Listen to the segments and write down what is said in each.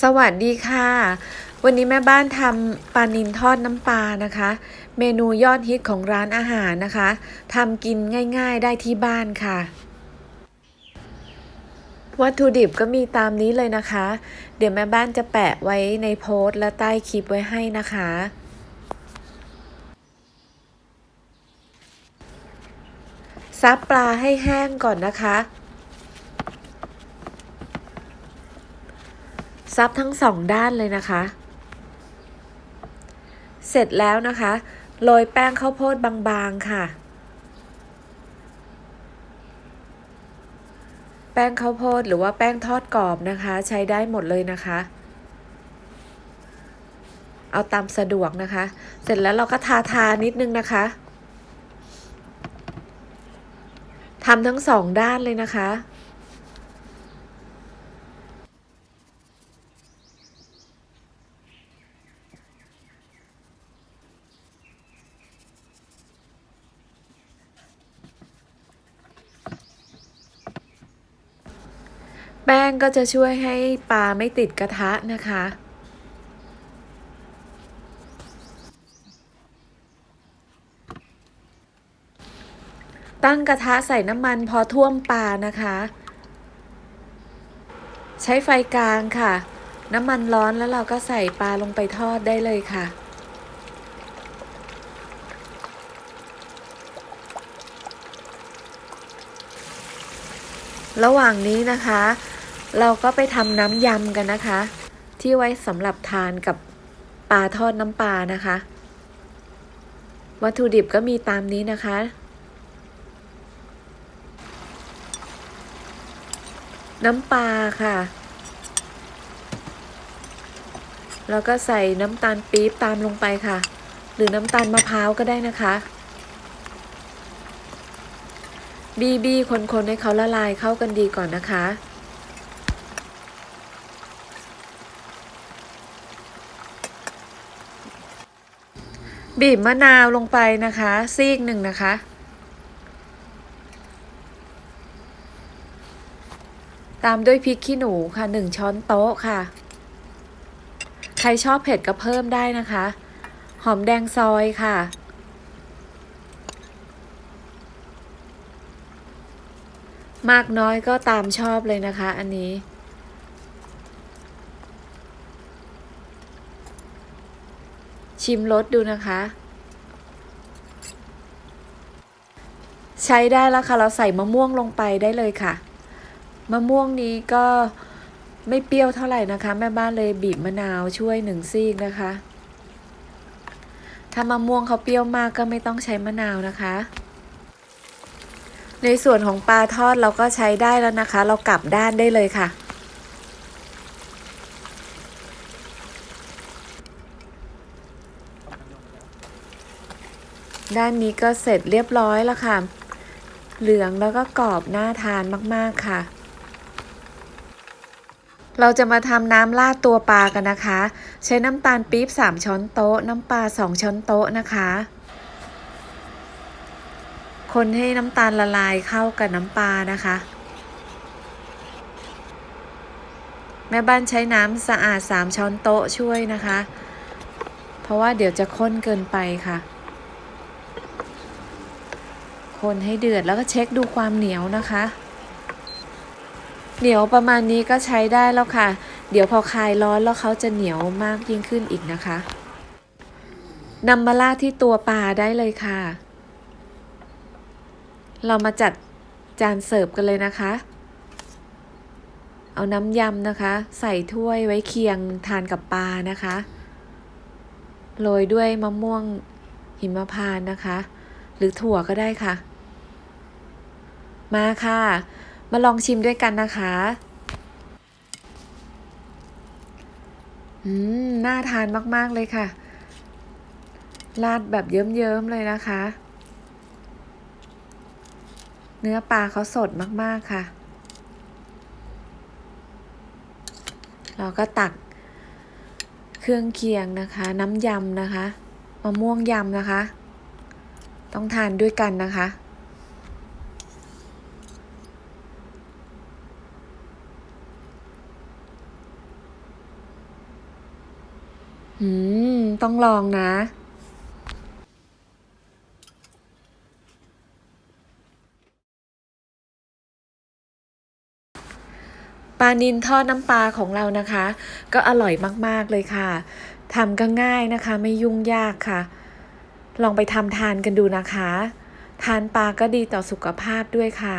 สวัสดีค่ะ วันนี้แม่บ้านทำปลานิลทอดน้ำปลานะคะ เมนูยอดฮิตของร้านอาหารนะคะทำกินง่ายๆได้ที่บ้านค่ะ วัตถุดิบก็มีตามนี้เลยนะคะ เดี๋ยวแม่บ้านจะแปะไว้ในโพสต์และใต้คลิปไว้ให้นะคะ ซับปลาให้แห้งก่อนนะคะ ซับทั้งสองด้านเลยนะคะ เสร็จแล้วนะคะ โรยแป้งข้าวโพดบางๆค่ะ แป้งข้าวโพดหรือว่าแป้งทอดกรอบนะคะ ใช้ได้หมดเลยนะคะ เอาตามสะดวกนะคะ เสร็จแล้วเราก็ทาทานิดนึงนะคะทำทั้งสองด้านเลยนะคะ ป้งก็จะช่วยให้ปลาไม่ติดกระทะนะคะ ตั้งกระทะใส่น้ำมันพอท่วมปลานะคะ ใช้ไฟกลางค่ะ น้ำมันร้อนแล้วเราก็ใส่ปลาลงไปทอดได้เลยค่ะระหว่างนี้นะคะ เราก็ไปทำน้ำยำกันนะคะ ที่ไว้สำหรับทานกับปลาทอดน้ำปลานะคะ วัตถุดิบก็มีตามนี้นะคะ น้ำปลาค่ะ แล้วก็ใส่น้ำตาลปี๊บตามลงไปค่ะ หรือน้ำตาลมะพร้าวก็ได้นะคะบีบีคนๆให้เขาละลายเข้ากันดีก่อนนะคะ บีบมะนาวลงไปนะคะ ซีกหนึ่งนะคะ ตามด้วยพริกขี้หนูค่ะหนึ่งช้อนโต๊ะค่ะ ใครชอบเผ็ดก็เพิ่มได้นะคะ หอมแดงซอยค่ะมากน้อยก็ตามชอบเลยนะคะ อันนี้ ชิมรสดูนะคะ ใช้ได้แล้วค่ะ เราใส่มะม่วงลงไปได้เลยค่ะ มะม่วงนี้ก็ไม่เปรี้ยวเท่าไหร่นะคะ แม่บ้านเลยบีบมะนาวช่วยหนึ่งซีกนะคะ ถ้ามะม่วงเขาเปรี้ยวมากก็ไม่ต้องใช้มะนาวนะคะ ในส่วนของปลาทอดเราก็ใช้ได้แล้วนะคะ เรากลับด้านได้เลยค่ะ ด้านนี้ก็เสร็จเรียบร้อยแล้วค่ะ เหลืองแล้วก็กรอบน่าทานมากๆค่ะ เราจะมาทำน้ำราดตัวปลากันนะคะ ใช้น้ำตาลปี๊บ 3 ช้อนโต๊ะ น้ำปลา 2 ช้อนโต๊ะนะคะ คนให้น้ำตาลละลายเข้ากับน้ำปลานะคะแม่บ้านใช้น้ำสะอาด 3 ช้อนโต๊ะช่วยนะคะ เพราะว่าเดี๋ยวจะข้นเกินไปค่ะ คนให้เดือดแล้วก็เช็คดูความเหนียวนะคะ เหนียวประมาณนี้ก็ใช้ได้แล้วค่ะ เดี๋ยวพอคลายร้อนแล้วเขาจะเหนียวมากยิ่งขึ้นอีกนะคะนำมาราดที่ตัวปลาได้เลยค่ะ เรามาจัดจานเสิร์ฟกันเลยนะคะ เอาน้ำยำนะคะ ใส่ถ้วยไว้เคียงทานกับปลานะคะ โรยด้วยมะม่วง หิมพานต์นะคะ หรือถั่วก็ได้ค่ะ มาค่ะ มาลองชิมด้วยกันนะคะ อืม น่าทานมาก ๆ เลยค่ะ ราดแบบเยิ้ม ๆ เลยนะคะ เนื้อปลาเขาสดมาก ๆ ค่ะ เราก็ตักเครื่องเคียงนะคะ น้ำยำนะคะ มะม่วงยำนะคะ ต้องทานด้วยกันนะคะ อืม ต้องลองนะปลานินทอดน้ำปลาของเรานะคะ ก็อร่อยมาก ๆ เลยค่ะ ทำก็ง่ายนะคะ ไม่ยุ่งยากค่ะ ลองไปทำทานกันดูนะคะ ทานปลาก็ดีต่อสุขภาพด้วยค่ะ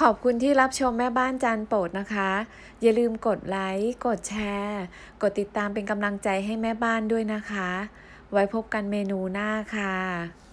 ขอบคุณที่รับชมแม่บ้านจานโปรดนะคะ อย่าลืมกดไลค์ กดแชร์ กดติดตามเป็นกำลังใจให้แม่บ้านด้วยนะคะ ไว้พบกันเมนูหน้าค่ะ